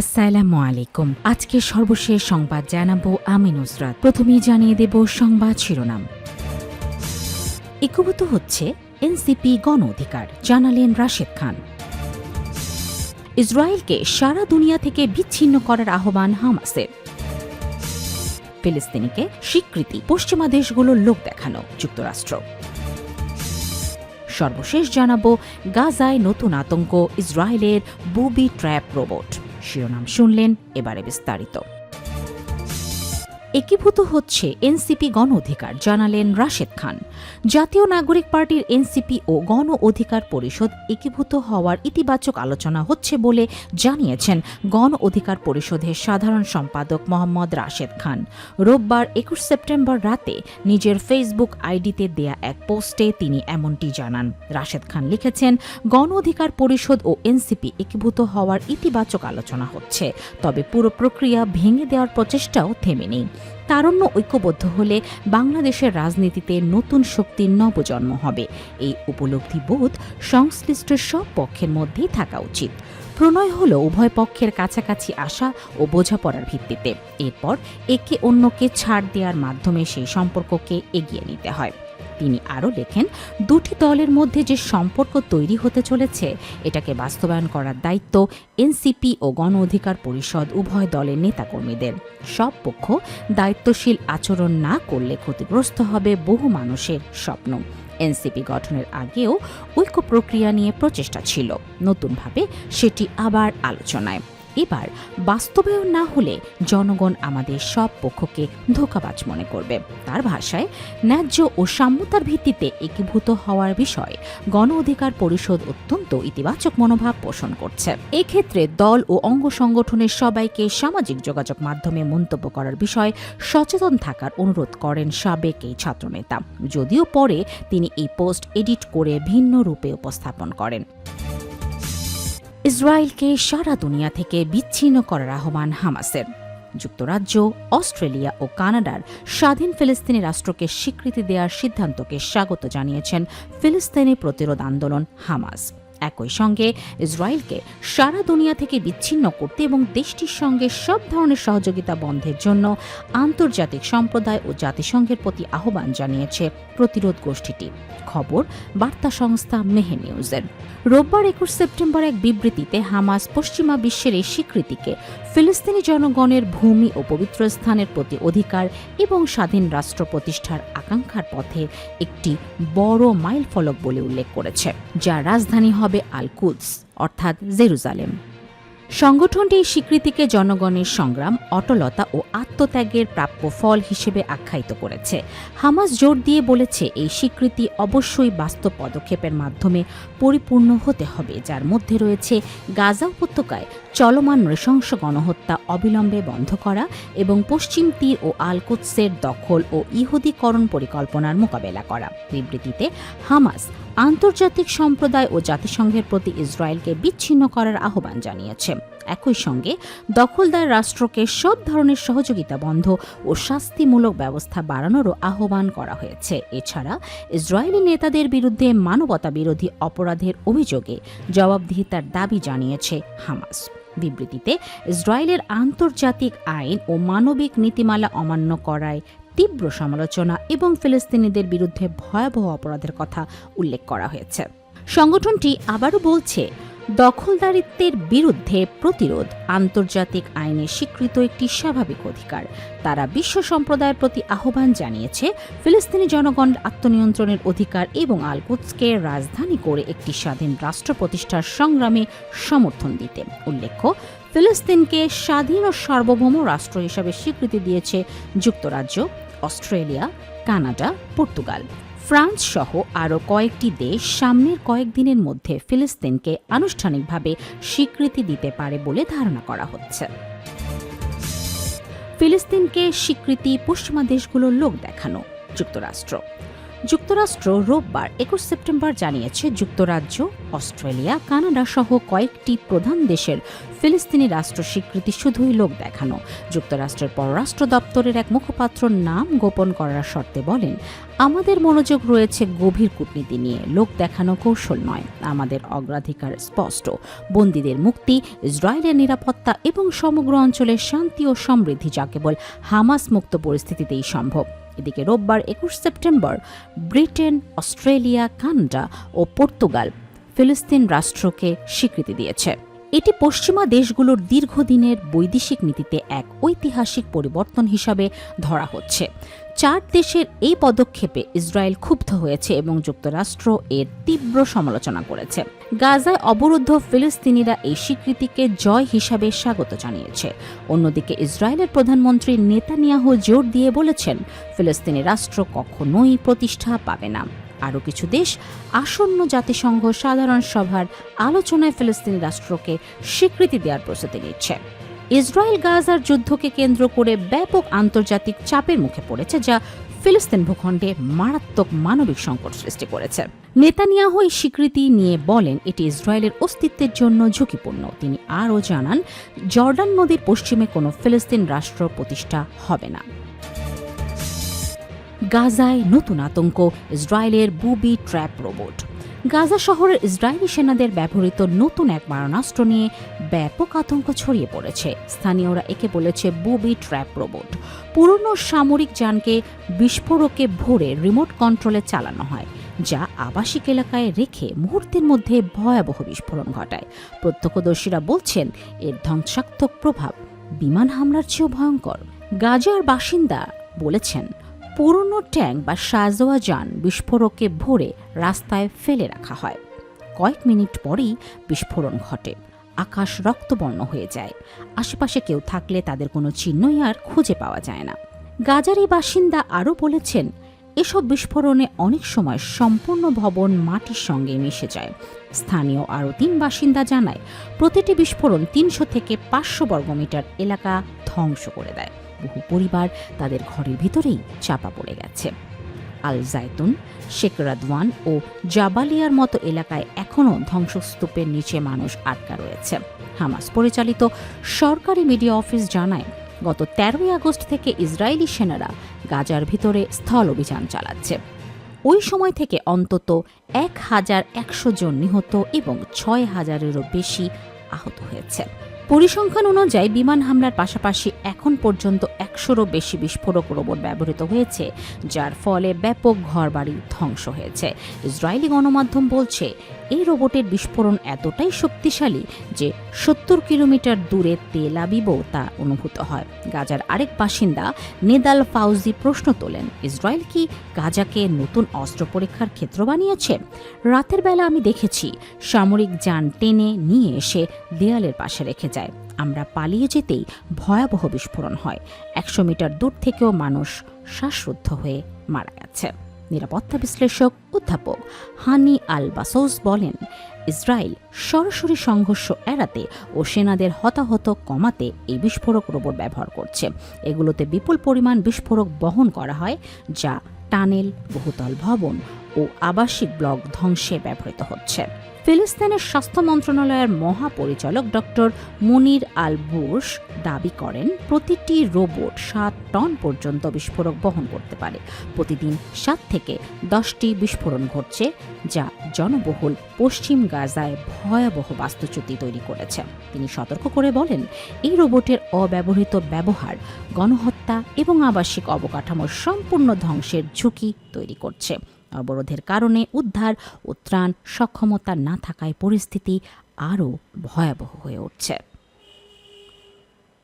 আসসালামু আলাইকুম। আজকে সর্বশেষ সংবাদ জানাব আমি নুসরাত প্রথমেই জানিয়ে দেব সংবাদ শিরোনাম। একীভূত হচ্ছে এনসিপি গণ অধিকার, জানালেন রাশেদ খান। ইসরায়েলকে সারা দুনিয়া থেকে বিচ্ছিন্ন করার আহ্বান হামাসের। ফিলিস্তিনিকে স্বীকৃতি, পশ্চিমা দেশগুলোর লোক দেখানো, যুক্তরাষ্ট্র। সর্বশেষ জানাব গাজায় নতুন আতঙ্ক, ইসরায়েলের বুবি ট্র্যাপ রোবট। শিরোনাম শুনলেন এবারে বিস্তারিত। একীভূত হচ্ছে এনসিপি গণ অধিকার, জানালেন রাশেদ খান। জাতীয় নাগরিক পার্টির এনসিপি ও গণ অধিকার পরিষদ একীভূত হওয়ার ইতিবাচক আলোচনা হচ্ছে বলে জানিয়েছেন গণ অধিকার পরিষদের সাধারণ সম্পাদক মোহাম্মদ রাশেদ খান। রোববার একুশ সেপ্টেম্বর রাতে নিজের ফেসবুক আইডিতে দেয়া এক পোস্টে তিনি এমনটি জানান। রাশেদ খান লিখেছেন, গণ অধিকার পরিষদ ও এনসিপি একীভূত হওয়ার ইতিবাচক আলোচনা হচ্ছে, তবে পুরো প্রক্রিয়া ভেঙে দেওয়ার প্রচেষ্টাও থেমে নেই। তারণ্য ঐক্যবদ্ধ হলে বাংলাদেশের রাজনীতিতে নতুন শক্তির নবজন্ম হবে। এই উপলব্ধি বোধ সংশ্লিষ্ট সব পক্ষের মধ্যেই থাকা উচিত। প্রণয় হল উভয় পক্ষের কাছাকাছি আসা ও বোঝাপড়ার ভিত্তিতে। এরপর একে অন্যকে ছাড় দেওয়ার মাধ্যমে সেই সম্পর্ককে এগিয়ে নিতে হয়। তিনি আরও লেখেন, দুটি দলের মধ্যে যে সম্পর্ক তৈরি হতে চলেছে, এটাকে বাস্তবায়ন করার দায়িত্ব এনসিপি ও গণ অধিকার পরিষদ উভয় দলের নেতাকর্মীদের। সব পক্ষ দায়িত্বশীল আচরণ না করলে ক্ষতিগ্রস্ত হবে বহু মানুষের স্বপ্ন। এনসিপি গঠনের আগেও ঐক্য প্রক্রিয়া নিয়ে প্রচেষ্টা ছিল। নতুনভাবে সেটি আবার আলোচনায়। এবার বাস্তবায়ন না হলে জনগণ আমাদের সব পক্ষকে ধোকাবাজ মনে করবে। তার ভাষায়, ন্যায্য ও সাম্যতার ভিত্তিতে একীভূত হওয়ার বিষয়ে গণ অধিকার পরিষদ অত্যন্ত ইতিবাচক মনোভাব পোষণ করছে। এক্ষেত্রে দল ও অঙ্গ সংগঠনের সবাইকে সামাজিক যোগাযোগ মাধ্যমে মন্তব্য করার বিষয়ে সচেতন থাকার অনুরোধ করেন সাবেক এই ছাত্রনেতা। যদিও পরে তিনি এই পোস্ট এডিট করে ভিন্ন রূপে উপস্থাপন করেন। ইসরায়েলকে সারা দুনিয়া থেকে বিচ্ছিন্ন করার আহ্বান হামাসের। যুক্তরাজ্য, অস্ট্রেলিয়া ও কানাডার স্বাধীন ফিলিস্তিনি রাষ্ট্রকে স্বীকৃতি দেওয়ার সিদ্ধান্তকে স্বাগত জানিয়েছেন ফিলিস্তিনি প্রতিরোধ আন্দোলন হামাস। একই সঙ্গে ইসরায়েলকে সারা দুনিয়া থেকে বিচ্ছিন্ন করতে এবং দেশটির সঙ্গে সব ধরনের সহযোগিতা বন্ধের জন্য আন্তর্জাতিক সম্প্রদায় ও জাতিসংঘের প্রতি আহ্বান জানিয়েছে প্রতিরোধ গোষ্ঠীটি। খবর, বার্তা সংস্থা মেহে নিউজের। রোববার একুশ সেপ্টেম্বর এক বিবৃতিতে হামাস পশ্চিমা বিশ্বের এই স্বীকৃতিকে ফিলিস্তিনি জনগণের ভূমি ও পবিত্র স্থানের প্রতি অধিকার এবং স্বাধীন রাষ্ট্র প্রতিষ্ঠার আকাঙ্ক্ষার পথে একটি বড় মাইল ফলক বলে উল্লেখ করেছে, যা রাজধানী হবে আলকুদস, অর্থাৎ জেরুজালেম। সংগঠনটি স্বীকৃতিকে জনগণের সংগ্রাম, অটলতা ও আত্মত্যাগের প্রাপ্য ফল হিসেবে আখ্যায়িত করেছে। হামাস জোর দিয়ে বলেছে, এই স্বীকৃতি অবশ্যই বাস্তব পদক্ষেপের মাধ্যমে পরিপূর্ণ হতে হবে, যার মধ্যে রয়েছে গাজা উপত্যকায় চলমান নৃশংস গণহত্যা অবিলম্বে বন্ধ করা এবং পশ্চিম তীর ও আলকুৎসের দখল ও ইহুদিকরণ পরিকল্পনার মোকাবেলা করা। বিবৃতিতে হামাস আন্তর্জাতিক সম্প্রদায় ও জাতিসংঘের প্রতি ইসরায়েলকে বিচ্ছিন্ন করার আহ্বান জানিয়েছে। একই সঙ্গে দখলদার রাষ্ট্রকে সব ধরনের সহযোগিতা বন্ধ ও শাস্তিমূলক ব্যবস্থা বাড়ানোরও আহ্বান করা হয়েছে। এছাড়া ইসরায়েলি নেতাদের বিরুদ্ধে মানবতা বিরোধী অপরাধের অভিযোগে জবাবদিহিতার দাবি জানিয়েছে হামাস। বিবৃতিতে ইসরায়েলের আন্তর্জাতিক আইন ও মানবিক নীতিমালা অমান্য করায় তীব্র সমালোচনা এবং ফিলিস্তিনিদের বিরুদ্ধে ভয়াবহ অপরাধের কথা উল্লেখ করা হয়েছে। সংগঠনটি আবারও বলছে দখলদারিত্বের বিরুদ্ধে প্রতিরোধ আন্তর্জাতিক আইনে স্বীকৃত একটি স্বাভাবিক অধিকার। তারা বিশ্ব সম্প্রদায়ের প্রতি আহ্বান জানিয়েছে, ফিলিস্তিনি জনগণ আত্মনিয়ন্ত্রণের অধিকার এবং আলকুৎসকে রাজধানী করে একটি স্বাধীন রাষ্ট্র প্রতিষ্ঠার সংগ্রামে সমর্থন দিতে। উল্লেখ্য, ফিলিস্তিনকে স্বাধীন ও সার্বভৌম রাষ্ট্র হিসাবে স্বীকৃতি দিয়েছে যুক্তরাজ্য, অস্ট্রেলিয়া, কানাডা, পর্তুগাল। ফ্রান্স সহ আরও কয়েকটি দেশ সামনের কয়েকদিনের মধ্যে ফিলিস্তিনকে আনুষ্ঠানিকভাবে স্বীকৃতি দিতে পারে বলে ধারণা করা হচ্ছে। ফিলিস্তিনকে স্বীকৃতি পশ্চিমা দেশগুলোর লোক দেখানো, যুক্তরাষ্ট্র। যুক্তরাষ্ট্র রোববার একুশ সেপ্টেম্বর জানিয়েছে, যুক্তরাজ্য, অস্ট্রেলিয়া, কানাডা সহ কয়েকটি প্রধান দেশের ফিলিস্তিনি রাষ্ট্র স্বীকৃতি শুধুই লোক দেখানো। যুক্তরাষ্ট্রের পররাষ্ট্র দপ্তরের এক মুখপাত্র নাম গোপন করার শর্তে বলেন, আমাদের মনোযোগ রয়েছে গভীর কূটনীতি নিয়ে। লোক দেখানো কৌশল নয়। আমাদের অগ্রাধিকার স্পষ্ট। বন্দীদের মুক্তি, ইসরায়েলের নিরাপত্তা এবং সমগ্র অঞ্চলের শান্তি ও সমৃদ্ধি যা কেবল হামাস মুক্ত পরিস্থিতিতেই সম্ভব। এদিকে রোববার একুশ সেপ্টেম্বর ব্রিটেন, অস্ট্রেলিয়া, কানাডা ও পর্তুগাল ফিলিস্তিন রাষ্ট্রকে স্বীকৃতি দিয়েছে। এটি পশ্চিমা দেশগুলোর দীর্ঘদিনের বৈদেশিক নীতিতে এক ঐতিহাসিক পরিবর্তন হিসাবে ধরা হচ্ছে। চার দেশের এই পদক্ষেপে ইসরায়েল ক্ষুব্ধ হয়েছে এবং যুক্তরাষ্ট্র এর তীব্র সমালোচনা করেছে। গাজায় অবরুদ্ধ ফিলিস্তিনিরা এই স্বীকৃতিকে জয় হিসাবে স্বাগত জানিয়েছে। অন্যদিকে ইসরায়েলের প্রধানমন্ত্রী নেতানিয়াহু জোর দিয়ে বলেছেন, ফিলিস্তিনি রাষ্ট্র কখনোই প্রতিষ্ঠা পাবে না। আরও কিছু দেশ, আসন্ন জাতিসংঘ সাধারণ সভার আলোচনায় ফিলিস্তিনি রাষ্ট্রকে স্বীকৃতি দেওয়ার প্রস্তুতি নিচ্ছে। ইসরায়েল গাজার যুদ্ধকে কেন্দ্র করে ব্যাপক আন্তর্জাতিক চাপের মুখে পড়েছে, যা ফিলিস্তিন ভূখণ্ডে মারাত্মক মানবিক সংকট সৃষ্টি করেছে। নেতানিয়াহু এই স্বীকৃতি নিয়ে বলেন, এটি ইসরায়েলের অস্তিত্বের জন্য ঝুঁকিপূর্ণ। তিনি আরও জানান, জর্ডান নদীর পশ্চিমে কোনো ফিলিস্তিন রাষ্ট্র প্রতিষ্ঠা হবে না। গাজায় নতুন আতঙ্ক, ইসরায়েলের বুবি ট্র্যাপ রোবট। গাজা শহরের ইসরায়েলি সেনাদের ব্যবহৃত নতুন এক মারণাস্ত্র নিয়ে ব্যাপক আতঙ্ক ছড়িয়ে পড়েছে। স্থানীয়রা একে বলেছে বুবি ট্র্যাপ রোবট। পুরনো সামরিক যানকে বিস্ফোরকে ভরে রিমোট কন্ট্রোলে চালানো হয়, যা আবাসিক এলাকায় রেখে মুহূর্তের মধ্যে ভয়াবহ বিস্ফোরণ ঘটায়। প্রত্যক্ষদর্শীরা বলছেন, এর ধ্বংসাত্মক প্রভাব বিমান হামলার চেয়েও ভয়ঙ্কর। গাজার বাসিন্দা বলেছেন, পুরনো ট্যাঙ্ক বা সাজোয়া যান বিস্ফোরকে ভরে রাস্তায় ফেলে রাখা হয়। কয়েক মিনিট পরেই বিস্ফোরণ ঘটে। আকাশ রক্তবর্ণ হয়ে যায়। আশেপাশে কেউ থাকলে তাদের কোনো চিহ্নই আর খুঁজে পাওয়া যায় না। গাজারি বাসিন্দা আরও বলেছেন, এসব বিস্ফোরণে অনেক সময় সম্পূর্ণ ভবন মাটির সঙ্গে মিশে যায়। স্থানীয় আরও তিন বাসিন্দা জানায়, প্রতিটি বিস্ফোরণ তিনশো থেকে পাঁচশো বর্গমিটার এলাকা ধ্বংস করে দেয়। বহু পরিবার তাদের ঘরের ভিতরেই চাপা পড়ে গেছে। আল জায়তুন শেখ রাদওয়ান ও জাবালিয়ার মতো এলাকায় এখনও ধ্বংসস্তূপের নিচে মানুষ আটকা রয়েছে। হামাস পরিচালিত সরকারি মিডিয়া অফিস জানায়, গত তেরোই আগস্ট থেকে ইসরায়েলি সেনারা গাজার ভিতরে স্থল অভিযান চালাচ্ছে। ওই সময় থেকে অন্তত এক হাজার একশো জন নিহত এবং ছয় হাজারেরও বেশি আহত হয়েছে। পরিসংখ্যান অনুযায়ী বিমান হামলার পাশাপাশি এখন পর্যন্ত একশোরও বেশি বিস্ফোরক রোবট ব্যবহৃত হয়েছে, যার ফলে ব্যাপক ঘরবাড়ি ধ্বংস হয়েছে। ইসরায়েলি গণমাধ্যম বলছে, এই রোবটের বিস্ফোরণ এতটাই শক্তিশালী যে সত্তর কিলোমিটার দূরে তেল আবিবও তা অনুভূত হয়। গাজার আরেক বাসিন্দা নেদাল ফাউজি প্রশ্ন তোলেন, ইসরায়েল কি গাজাকে নতুন অস্ত্র পরীক্ষার ক্ষেত্র বানিয়েছে? রাতের বেলা আমি দেখেছি, সামরিক যান টেনে নিয়ে এসে দেয়ালের পাশে রেখে যায় আমরা পালিয়ে যেতেই ভয়াবহ বিস্ফোরণ হয়। একশো মিটার দূর থেকেও মানুষ শ্বাসরুদ্ধ হয়ে মারা গেছে। নিরাপত্তা বিশ্লেষক, অধ্যাপক হানি আল বাসৌস বলেন, ইসরায়েল সরাসরি সংঘর্ষ এড়াতে ও সেনাদের হতাহত কমাতে এই বিস্ফোরক রোবট ব্যবহার করছে। এগুলোতে বিপুল পরিমাণ বিস্ফোরক বহন করা হয়, যা টানেল, বহুতল ভবন ও আবাসিক ব্লক ধ্বংসে ব্যবহৃত হচ্ছে। ফিলিস্তিনের স্বাস্থ্য মন্ত্রণালয়ের মহাপরিচালক ডক্টর মুনির আল বুশ দাবি করেন, প্রতিটি রোবট সাত টন পর্যন্ত বিস্ফোরক বহন করতে পারে। প্রতিদিন সাত থেকে দশটি বিস্ফোরণ ঘটছে, যা জনবহুল পশ্চিম গাজায় ভয়াবহ বাস্তুচ্যুতি তৈরি করেছে। তিনি সতর্ক করে বলেন, এই রোবটের অব্যবহৃত ব্যবহার, গণহত্যা এবং আবাসিক অবকাঠামোর সম্পূর্ণ ধ্বংসের ঝুঁকি তৈরি করছে। অবরোধের কারণে উদ্ধার ও ত্রাণ সক্ষমতা না থাকায় পরিস্থিতি আরও ভয়াবহ হয়ে উঠছে।